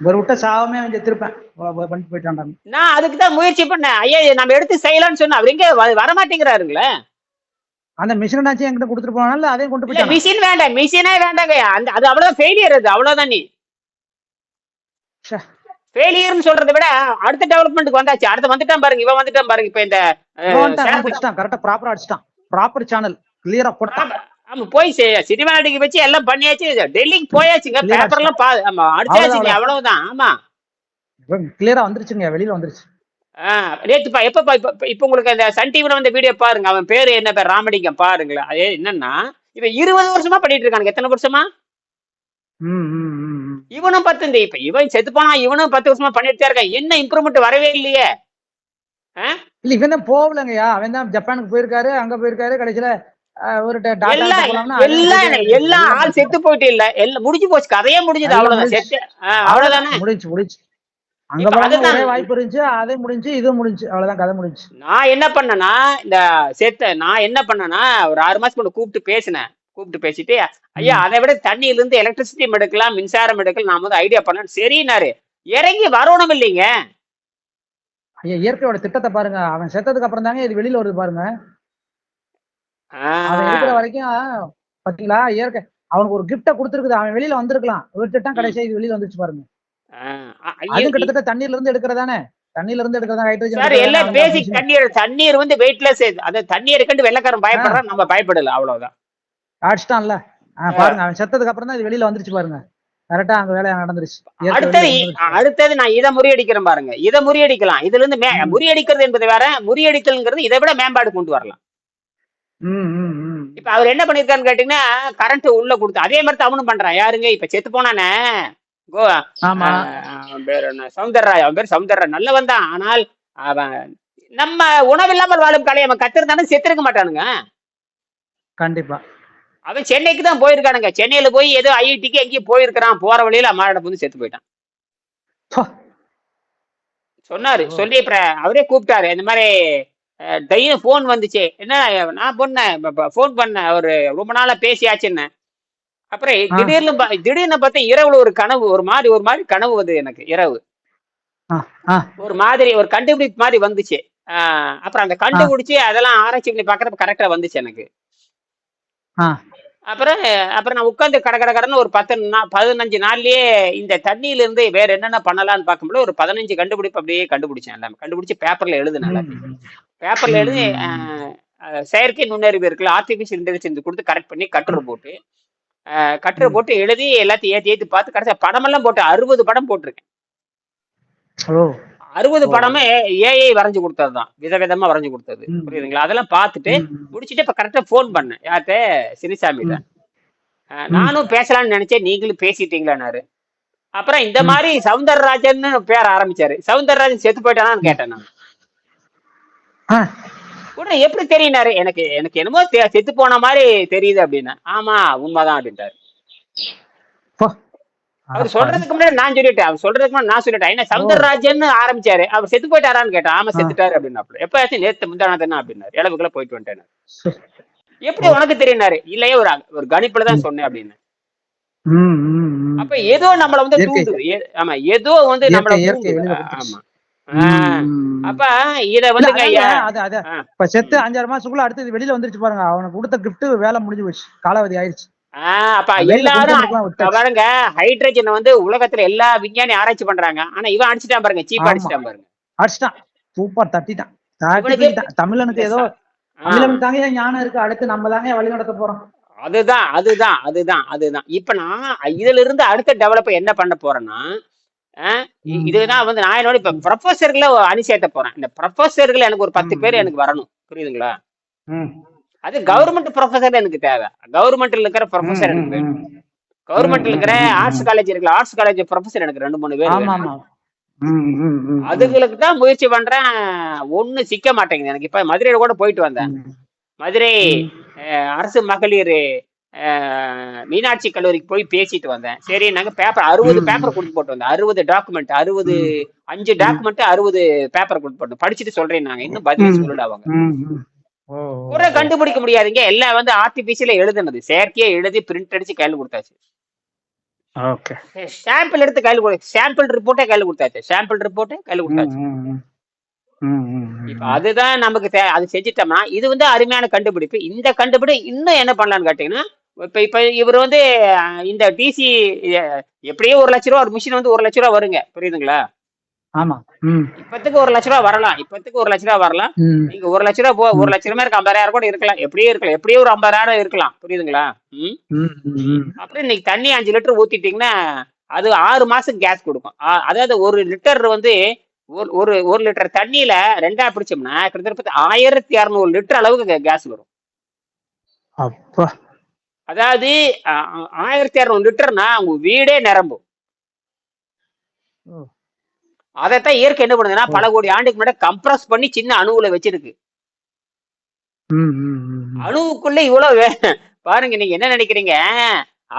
இவர் விட்ட சாவமே அவன் செத்துருப்பேன். போய் பண்ணிட்டு போயிட்டான்டா. நான் அதுக்கு தான் முயற்சி பண்ணேன். ஐயா நம்ம எடுத்து செய்யலாம்னு சொன்னா அவர் எங்க வரமாட்டேங்கிறாருங்களே? அந்த மிஷினாச்சும் என்கிட்ட கொடுத்துட்டு போனால அதையும் கொண்டு போயிட்டான்? மிஷின் வேண்டாம் மிஷினே வேண்டாங்க. அந்த அது அவ்வளவுதான் ஃபெயிலியர் அது அவ்வளவுதான் நீ. ஃபெயிலியர்னு சொல்றதை விட அடுத்த டெவலப்மெண்ட்டுக்கு வந்தாச்சு. அடுத்து வந்துட்டான் பாருங்க இவன் வந்துட்டான் பாருங்க இப்ப இந்த கரெக்டா ப்ராப்பரா அடிச்சிட்டான் ப்ராப்பர் சேனல் கிளியரா போட்டான். ஆமா, போய் சினிமா நடிகை வச்சு எல்லாம் பண்ணியாச்சு. டெல்லிக்கு போயாச்சுங்க. பேப்பர் எல்லாம் பா ஆமா அடிச்சாச்சுங்க அவ்வளவுதான், ஆமா. கிளியரா வந்துருச்சுங்க வெளியில வந்துருச்சு. ஆஹ் நேத்துப்பா எப்பப்பா இப்ப இப்ப- உங்களுக்கு அந்த சன் டிவில வந்த வீடியோ பாருங்க. அவன் பேரு என்ன பேர்? ராமலிங்கம் பாருங்களேன். அது என்னன்னா இவன் இருபது வருஷமா பண்ணிட்டு இருக்கானுங்க. எத்தனை வருஷமா. இவனும் பத்து இந்த இப்ப இவன் செத்து போனா இவனும் பத்து வருஷமா பண்ணிட்டு இருக்கான். என்ன இம்ப்ரூவ்மெண்ட் வரவே இல்லையே. இல்ல இவன் தான் போகலங்கய்யா. அவன் தான் ஜப்பானுக்கு போயிருக்காரு அங்க போயிருக்காரு கடைசியில ஒரு எல்லாம் ஆள் செத்து போயிட்டு இல்ல. எல்லாம் முடிஞ்சு போச்சு. கதையே முடிஞ்சது. அவ்வளவுதான். செத்து அவ்வளவுதானே? முடிஞ்சு முடிஞ்சு அங்க. ஒரே வாய்ப்பு இருந்துச்சு. அதே முடிஞ்சு இது முடிஞ்சு அவ்வளவுதான். கதை முடிஞ்சு நான் என்ன பண்ணேன்னா இந்த செத்த நான் என்ன பண்ணேன்னா ஒரு ஆறு மாசம் முன்ன கூப்பிட்டு பேசினேன். கூப்பிட்டு பேசிட்டு ஐயா அதை விட தண்ணியில இருந்து எலக்ட்ரிசிட்டி எடுக்கலாம் மின்சாரம் எடுக்கலாம் நான் வந்து ஐடியா பண்ணேன். சரினாரு இறங்கி வரணும் இல்லைங்க. ஐயா இயற்கையோட திட்டத்தை பாருங்க. அவன் செத்ததுக்கு அப்புறம் தாங்க இது வெளியில வருது பாருங்க. இருக்கிற வரைக்கும் பாத்தீங்களா இயற்கை அவனுக்கு ஒரு கிஃப்ட கொடுத்துருக்குது. அவன் வெளியில வந்திருக்கலாம். விட்டுட்டான் கடைசியா இது வெளியில வந்துச்சு பாருங்க. அது கிட்டத்தட்ட தண்ணீர்ல இருந்து எடுக்கிறதானே தண்ணியில இருந்து எடுக்கிறதா ஹைட்ரஜன் எல்லாம் பேசிக் தண்ணீர் தண்ணீர் வந்து வெயிட்லெஸ் அந்த தண்ணீரை கண்டு வெள்ளக்காரன் பயப்படுறான் நம்ம பயப்படல அவ்வளவுதான். அடிச்சிட்டான்ல? பாருங்க அவன் செத்ததுக்கு அப்புறம் தான் இது வெளியில வந்துருச்சு பாருங்க. கரெக்டா அங்க வேலை நடந்துருச்சு. அடுத்தது வந்துருச்சு. அடுத்தது நான் இதை முறியடிக்கிறேன் பாருங்க. இதை முறியடிக்கலாம். இதுல இருந்து. முறியடிக்கிறது என்பது வேற முறியடித்தல்ங்கிறது இதை விட மேம்பாடு கொண்டு வரலாம். இப்ப அவர் என்ன பண்ணிருக்காருன்னு கேட்டீங்கன்னா கரண்ட் உள்ள கொடுத்து அதே மாதிரி அவனும் பண்றான். யாருங்க? இப்ப செத்து போனானே. ஆஹ் அவன் பேர் சவுந்தரராய் நல்லவன் தான். ஆனால் அவன் நம்ம உணவில்லாமல் வாழும் கலை அவன் கத்திருந்தானு செத்துருக்க மாட்டானுங்க. கண்டிப்பா. அவன் சென்னைக்கு தான் போயிருக்கானுங்க. சென்னையில போய் ஏதோ ஐஐடிக்கு எங்கேயும் போயிருக்கிறான். போற வழியில மாரடை வந்து செத்து போயிட்டான். சொன்னாரு. சொல்லி அவரே கூப்பிட்டாரு. இந்த மாதிரி டெய்லியும் ஃபோன் வந்துச்சு. என்ன நான் பொண்ணேன் ஃபோன் பண்ணேன். ஒரு ரொம்ப நாளா பேசியாச்சுன்னு. அப்புறம். திடீர்னு திடீர்னு பார்த்தா இரவுல ஒரு கனவு ஒரு மாதிரி ஒரு மாதிரி கனவு வந்து எனக்கு இரவு. ஒரு மாதிரி ஒரு கண்டுபிடிப்பு மாதிரி வந்துச்சு. அப்புறம் அந்த கண்டுபிடிச்சு அதெல்லாம் ஆராய்ச்சி பண்ணி பார்க்கறப்ப கரெக்டா வந்துச்சு எனக்கு. அப்புறம் அப்புறம் நான் உட்காந்து கட கட கடன்னு ஒரு பத்து பதினஞ்சு நாள்லயே இந்த தண்ணியில இருந்து வேற என்னென்ன பண்ணலாம்னு பார்க்கும்போது ஒரு பதினஞ்சு கண்டுபிடிப்பு அப்படியே கண்டுபிடிச்சேன் எல்லாமே. கண்டுபிடிச்சு பேப்பர்ல எழுதுனேன் பேப்பர்ல எழுதி செயற்கை நுண்ணறிவு இருக்குல்ல ஆர்டிபிஷியல் இன்டெலிஜென்ஸ் கொடுத்து கரெக்ட் பண்ணி கட்டுரை போட்டு கட்டுரை. போட்டு எழுதி எல்லாத்தையும் ஏத்தி ஏத்தி பார்த்து கடைசியா படமெல்லாம் போட்டு அறுபது படம் போட்டிருக்கேன். அறுபது. படமே ஏஐ வரைஞ்சு கொடுத்தது தான். விதவிதமா வரைஞ்சு கொடுத்தது. புரியுதுங்களா? அதெல்லாம் பார்த்துட்டு. முடிச்சுட்டு இப்ப கரெக்டா ஃபோன் பண்ணேன். யார்கிட்ட. அஹ் நானும் பேசலாம்னு நினைச்சேன். நீங்களும் பேசிட்டீங்களான்னாரு. அப்புறம் இந்த. மாதிரி சவுந்தரராஜன் பேர் ஆரம்பிச்சாரு. சவுந்தரராஜன் செத்து போயிட்டானான்னு கேட்டேன் நான். உடனே எப்படி தெரியினாரு? எனக்கு எனக்கு என்னமோ செத்து போன மாதிரி தெரியுது அப்படின்னு ஆமா உண்மைதான் அப்படின்ட்டாரு. அவர் சொல்றதுக்கு முன்னாடி நான் சொல்லிட்டேன். அவர் சொல்றதுக்கு முன்னாடி நான் சொல்லிட்டேன். என்ன சவுந்தரராஜன் ஆரம்பிச்சாரு. அவர் செத்து போயிட்டாரான்னு கேட்டேன் ஆமா. செத்துட்டாரு அப்படின்னாப்புல. எப்ப நேத்து முந்தானதுன்னா அப்படின்னாரு. இளவுக்குள்ள போயிட்டு வந்துட்டேன். எப்படி உனக்கு தெரியினாரு? இல்லையே ஒரு ஒரு கணிப்புல தான் சொன்னேன் அப்படின்னு. அப்ப ஏதோ நம்மள வந்து. தூண்டுது ஆமா ஏதோ வந்து நம்மள. ஆமா. அப்ப இத ஆ. இப்ப செத்து அஞ்சாறு மாசத்துக்குள்ள அடுத்தது வெளியில வந்துருச்சு பாருங்க. அவனுக்கு கொடுத்த கிஃப்ட் வேலை முடிஞ்சு போச்சு. காலாவதி ஆயிடுச்சு அப்ப எல்லாரும். பாருங்க ஹைட்ரஜன் வந்து உலகத்துல எல்லா விஞ்ஞானி ஆராய்ச்சி பண்றாங்க. ஆனா இவன் அடிச்சிட்டான் பாருங்க சீப். அடிச்சிட்டான் பாருங்க. அடிச்சிட்டான். சூப்பர் தட்டிட்டான். தமிழனுக்கு ஏதோ தமிழனுக்கு தாங்க ஞானம் இருக்கு. அடுத்து நம்ம தாங்க வழி நடத்த போறோம். அதுதான் அதுதான் அதுதான் அதுதான். இப்ப நான் இதுல இருந்து அடுத்த டெவலப் என்ன பண்ண போறேன்னா. இதுதான் வந்து நான் என்னோட இப்ப ப்ரொஃபஸர்களை அணி சேர்த்த போறேன். இந்த ப்ரொஃபஸர்கள் எனக்கு ஒரு பத்து பேர். எனக்கு வரணும். புரியுதுங்களா. அது கவர்மெண்ட் ப்ரொஃபஸர் எனக்கு தேவை. கவர்மெண்ட்ல இருக்கிற ம், எனக்கு வேணும். கவர்மெண்ட்ல இருக்கிற ஆர்ட்ஸ். காலேஜ் இருக்குல்ல ஆர்ட்ஸ் காலேஜ் ப்ரொஃபஸர் எனக்கு ரெண்டு மூணு பேர். அதுங்களுக்கு தான் முயற்சி பண்றேன். ஒண்ணு சிக்க மாட்டேங்குது எனக்கு. இப்ப மதுரையில கூட போயிட்டு வந்தேன். மதுரை அரசு மகளிர் மீனாட்சி கல்லூரிக்கு போய் பேசிட்டு வந்தேன். சரி நாங்க பேப்பர் அறுபது பேப்பர். கொடுத்து போட்டு வந்தேன் அறுபது டாக்குமெண்ட் அறுபது. அஞ்சு. டாக்குமெண்ட் அறுபது பேப்பர் கொடுத்து போட்டோம் படிச்சுட்டு சொல்றேன் நாங்க. இன்னும் பதிலே. சொல்லல அவங்க. ஓ. கண்டுபிடிக்க முடியாதுங்க. எல்லாம் வந்து ஆர்டிபிஷியல எழுதுனது. செயற்கையா எழுதி பிரிண்ட் அடிச்சு கையில கொடுத்தாச்சு. சாம்பிள் எடுத்து கையில கொடு சாம்பிள் ரிப்போர்ட்டே கையில கொடுத்தாச்சு. சாம்பிள் ரிப்போர்ட்டே கையில கொடுத்தாச்சு. இப்ப. அதுதான் நமக்கு அது செஞ்சிட்டோம்னா இது வந்து அருமையான கண்டுபிடிப்பு. இந்த கண்டுபிடி இன்னும் என்ன பண்ணலாம்னு கேட்டீங்கன்னா இப்ப இப்ப இவர் வந்து இந்த டிசி எப்படியோ ஒரு லட்ச ரூபா ஒரு மிஷின் வந்து ஒரு லட்ச ரூபா வருங்க. புரியுதுங்களா? ஆமா. இப்பத்துக்கு ஒரு லட்ச ரூபா வரலாம். இப்பத்துக்கு ஒரு லட்ச ரூபா வரலாம். நீங்க ஒரு லட்ச ரூபா போ ஒரு. லட்ச ரூபாய் இருக்கு ஐம்பதாயிரம் கூட இருக்கலாம். எப்படியோ இருக்கலாம். எப்படியோ ஒரு ஐம்பதாயிரம் இருக்கலாம். புரியுதுங்களா. அப்புறம் இன்னைக்கு தண்ணி அஞ்சு லிட்டர் ஊத்திட்டீங்கன்னா அது ஆறு மாசம் கேஸ் கொடுக்கும். அதாவது ஒரு லிட்டர் வந்து ஒரு ஒரு ஒரு லிட்டர் தண்ணியில ரெண்டா பிடிச்சோம்னா கிட்டத்தட்ட ஆயிரத்தி இரநூறு லிட்டர் அளவுக்கு கேஸ் வரும். அப்பா. அதாவது ஆயிரத்தி இரநூறு லிட்டர்னா உங்க வீடே நிரம்பும். அதைத்தான் இயற்கை என்ன பண்ணுதுன்னா. பல கோடி ஆண்டுக்கு முன்னாடி கம்ப்ரஸ் பண்ணி சின்ன அணுவுல வச்சிருக்கு. அணுவுக்குள்ள இவ்வளவு பாருங்க நீங்க என்ன நினைக்கிறீங்க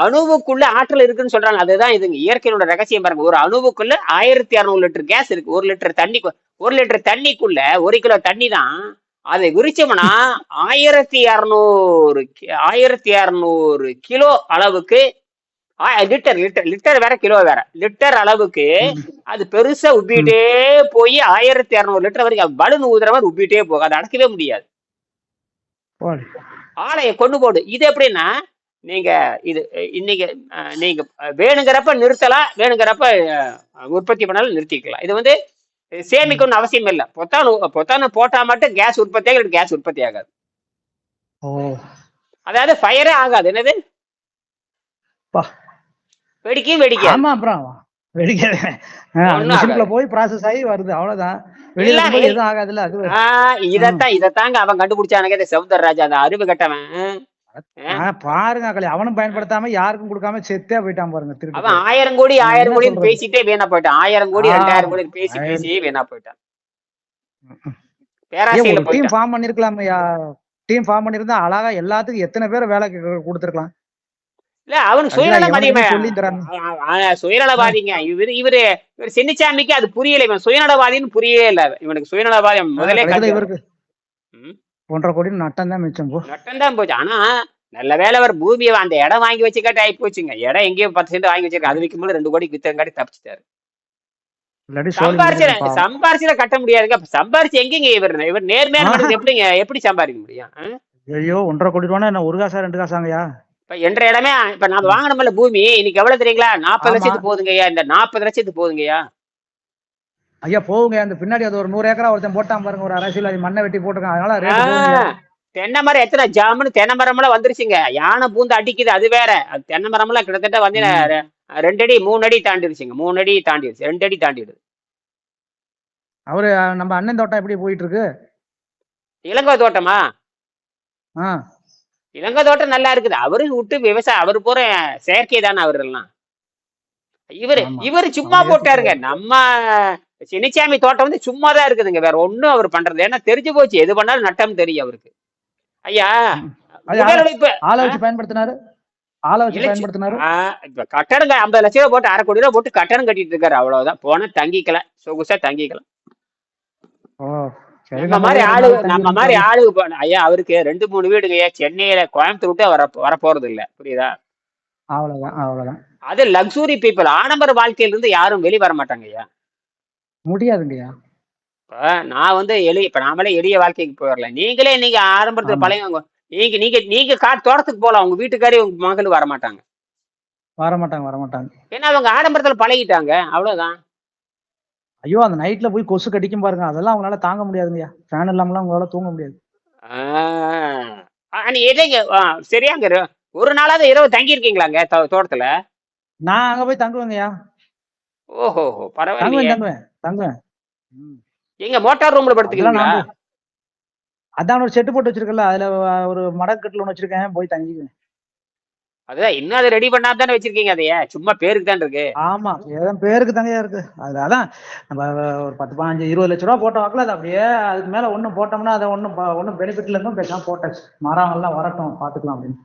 அணுவுக்குள்ள ஆற்றல் இருக்குன்னு சொல்றாங்க அதுதான் இதுங்க இயற்கையோட ரகசியம் பாருங்க ஒரு அணுவுக்குள்ள ஆயிரத்தி அறுநூறு லிட்டர் கேஸ் இருக்கு ஒரு லிட்டர் தண்ணி ஒரு லிட்டர் தண்ணிக்குள்ள ஒரு கிலோ தண்ணி தான் அதை விரிச்சோம்னா ஆயிரத்தி இரநூறு ஆயிரத்தி இரநூறு கிலோ அளவுக்கு லிட்டர் லிட்டர் லிட்டர் வேற கிலோ வேற லிட்டர் அளவுக்கு. அது பெருசா உப்பிட்டே போய் ஆயிரத்தி இரநூறு லிட்டர் வரைக்கும் பலூன் ஊதுற மாதிரி உப்பிட்டே போகும் அதை அடக்கவே முடியாது. ஆலையை கொண்டு போடு இது எப்படின்னா நீங்க இது இன்னைக்கு நீங்க வேணுங்கிறப்ப நிறுத்தலாம் வேணுங்கிறப்ப உற்பத்தி பண்ணாலும் நிறுத்திக்கலாம் இது வந்து சேமிக்கணும்னு அவசியம் இல்லை. பொத்தானு பொத்தானு போட்டா மட்டும் கேஸ் உற்பத்தி ஆகும் கேஸ் உற்பத்தி ஆகாது. அதாவது ஃபயரே ஆகாது. என்னது. வெடிக்கும் வெடிக்காது. ஆமா அப்புறம். வெடிக்காது. போய் ப்ராசஸ் ஆகி வருது. அவ்வளவுதான். வெளியில எதுவும் ஆகாதுல்ல அது. இதத்தான் இதத்தாங்க அவன் கண்டுபிடிச்சானுங்க. இந்த சவுந்தரராஜா அந்த அறிவு கட்டவன். பாருங்க அக்களி அவனும் பயன்படுத்தாம யாருக்கும் கொடுக்காம செத்தே போயிட்டான் பாருங்க திருப்பி ஆயிரம் கோடி ஆயிரம் கோடி? பேசிட்டே வீணா போயிட்டான். ஆயிரம் கோடி ரெண்டாயிரம் கோடி பேசி. பேசி வீணா போயிட்டான். டீம் ஃபார்ம் பண்ணிருக்கலாமையா டீம் ஃபார்ம் பண்ணிருந்தா அழகா எல்லாத்துக்கும் எத்தனை பேர் வேலை கொடுத்துருக்கலாம்? இல்ல அவனுக்கு தராம. சுயநலவாதிங்க. இவரு இவரு இவர் சின்னச்சாமிக்கு அது புரியல. இவன் சுயநலவாதின்னு புரியவே இல்ல. இவனுக்கு சுயநலவாதி முதலே இவருக்கு. ஒன்றரை கோடி நட்டம் தான் மிச்சம் போ. நட்டம் தான் போச்சு. ஆனா நல்ல வேலை அவர் பூமியை அந்த இடம் வாங்கி வச்சுக்காட்டி ஆகி போச்சுங்க. இடம் எங்கேயோ பத்து சென்ட் வாங்கி வச்சிருக்க அது விற்கும்போது ரெண்டு கோடி வித்தங்காட்டி தப்பிச்சிட்டாரு. சம்பாரிச்சு. சம்பாரிச்சுல கட்ட முடியாதுங்க. சம்பாரிச்சு எங்கேங்க இவர்? இவர் நேர்மையான. மனுஷன் எப்படிங்க எப்படி சம்பாதிக்க முடியும்? ஐயோ ஒன்றரை கோடி ரூபானா என்ன ஒரு காசா ரெண்டு காசாங்கய்யா இப்ப என்ற இடமே இப்ப நாம வாங்கணும்ல பூமி. இன்னைக்கு எவ்வளவு தெரியுங்களா? நாற்பது. லட்சத்துக்கு போகுதுங்கய்யா இந்த நாற்பது லட்சத்துக்கு போகுதுங்கய்யா ஐயா போகுங்க. அந்த பின்னாடி அது ஒரு நூறு ஏக்கரா ஒருத்தன் போட்டான் பாருங்க. ஒரு அரசியல் அது மண்ணை வெட்டி போட்டிருக்கான். அதனால ரேட் தென்னை மரம் எத்தனை? ஜாமுன்னு தென்னை மரம் எல்லாம் வந்துருச்சுங்க. யானை பூந்து அடிக்குது அது வேற. அது தென்னை மரம் எல்லாம் கிட்டத்தட்ட வந்து ரெண்டு அடி மூணு அடி தாண்டிடுச்சுங்க. மூணு அடி தாண்டிடுச்சு. ரெண்டு அடி தாண்டிடுது. அவரு நம்ம அண்ணன் தோட்டம் எப்படி போயிட்டு இருக்கு இலங்கை தோட்டமா இலங்கை தோட்டம் நல்லா இருக்குது. அவரு விட்டு விவசாயம் அவரு பூரா செயற்கை தானே அவரு எல்லாம் இவரு. இவரு சும்மா போட்டாருங்க. நம்ம சினிச்சாமி தோட்டம் வந்து சும்மா தான் இருக்குதுங்க. வேற ஒண்ணும் அவர் பண்றது ஏன்னா தெரிஞ்சு போச்சு. எது பண்ணாலும் நட்டம் தெரியும் அவருக்கு. ஐயா ஆளை பயன்படுத்தினாரு? ஆளை வச்சு இல்ல, பயன்படுத்தினாரு? ஆ, இப்ப கட்டடம் க- ஐம்பது லட்சம் ரூபாய் போட்டு அரை கோடி ரூபாய் போட்டு கட்டடம் கட்டிட்டு இருக்காரு. அவ்வளவுதான். போனா தங்கிக்கலாம் சொகுசா தங்கிக்கலாம் நம்ம மாதிரி ஆளு நம்ம மாதிரி போன ஐயா அவருக்கு ரெண்டு மூணு வீடுங்க சென்னையில கோயம்புத்தூர் விட்டு வர வர போறது இல்ல புரியுதா? அவ்வளவுதான் அவ்வளவுதான். அது லக்ஸுரி பீப்புள் ஆடம்பர வாழ்க்கையில இருந்து யாரும் வெளிய வர மாட்டாங்க ஐயா முடியாதுங்கய்யா. இப்ப நான் வந்து எளிய இப்ப நாமளே எளிய வாழ்க்கைக்கு போயிடல நீங்களே நீங்க ஆரம்பத்துல ஆமா. பழையவங்க நீங்க நீங்க நீங்க காட்டு தோட்டத்துக்கு போலாம். உங்க வீட்டுக்காரே உங்க மகளும் வர மாட்டாங்க வர மாட்டாங்க வர மாட்டாங்க ஏன்னா அவங்க ஆடம்பரத்துல பழகிட்டாங்க. அவ்வளவுதான். ஐயோ அந்த நைட்ல போய் கொசு கடிக்கும் பாருங்க. அதெல்லாம் அவங்களால தாங்க முடியாதுங்கய்யா. ஃபேன் இல்லாமலாம் உங்களால தூங்க முடியாது. ஆஹ். ஆ, நீ எதைங்க ஆ, சரியாங்க. இரு. ஒரு நாளாவது இரவு தங்கி இருக்கீங்களாங்க தோட்டத்துல? நான் அங்க போய் தங்குவேங்கய்யா. ஓஹோ தங்குவேன் பரவாயில்லையே. தங்குவேன். எங்க மோட்டார் ரூம்ல போய்- அதான் ஒரு செட்டு போட்டு வச்சிருக்கல அதுல ஒரு மடக்கட்டில் ஒன்று வச்சிருக்கேன் போய் தங்கிக்குவேன். அதுதான் இன்னும் அதை ரெடி பண்ணாம தானே வச்சிருக்கீங்க அதையே? சும்மா பேருக்கு தான் இருக்கு. ஆமா ஏதோ பேருக்கு தங்கையா இருக்கு. அது அதான் நம்ம ஒரு பத்து பதினஞ்சு இருபது லட்ச ரூபா போட்ட வாக்குல அது அப்படியே அதுக்கு மேல ஒண்ணும் போட்டோம்னா அதை ஒன்றும் ஒன்றும் பெனிஃபிட்ல இருந்தும் பேசாம போட்டாச்சு. மரங்கள்லாம் வரட்டும் பாத்துக்கலாம் அப்படின்னு.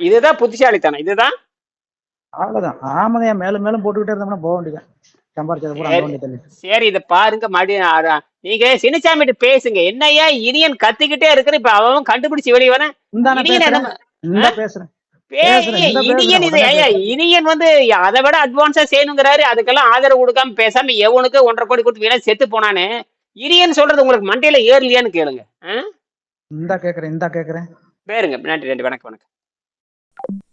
இதுதான் புத்திசாலித்தனம். இதுதான் அவ்வளவுதான். ஆமாங்க மேலும் மேலும் போட்டுக்கிட்டே இருந்தோம்னா போக வேண்டியதான் சரி. இதை பாருங்க மறுபடியும் நீங்க சினிச்சாமிட்டு பேசுங்க. என்னய்யா இனியன் கத்திக்கிட்டே இருக்கிற இப்ப அவன் கண்டுபிடிச்சு வெளியே வர இந்தான இனியன் இது இனியன் வந்து அதை விட அட்வான்ஸா செய்யணுங்கிறாரு. அதுக்கெல்லாம் ஆதரவு கொடுக்காம பேசாம எவனுக்கு ஒன்றரை கோடி கொடுத்து வீணா செத்து போனானே. இனியன் சொல்றது உங்களுக்கு மண்டையில ஏறலையான்னு கேளுங்க? இந்த கேக்குறேன் இந்த கேக்குறேன். பேருங்க. நன்றி நன்றி. வணக்கம் வணக்கம்.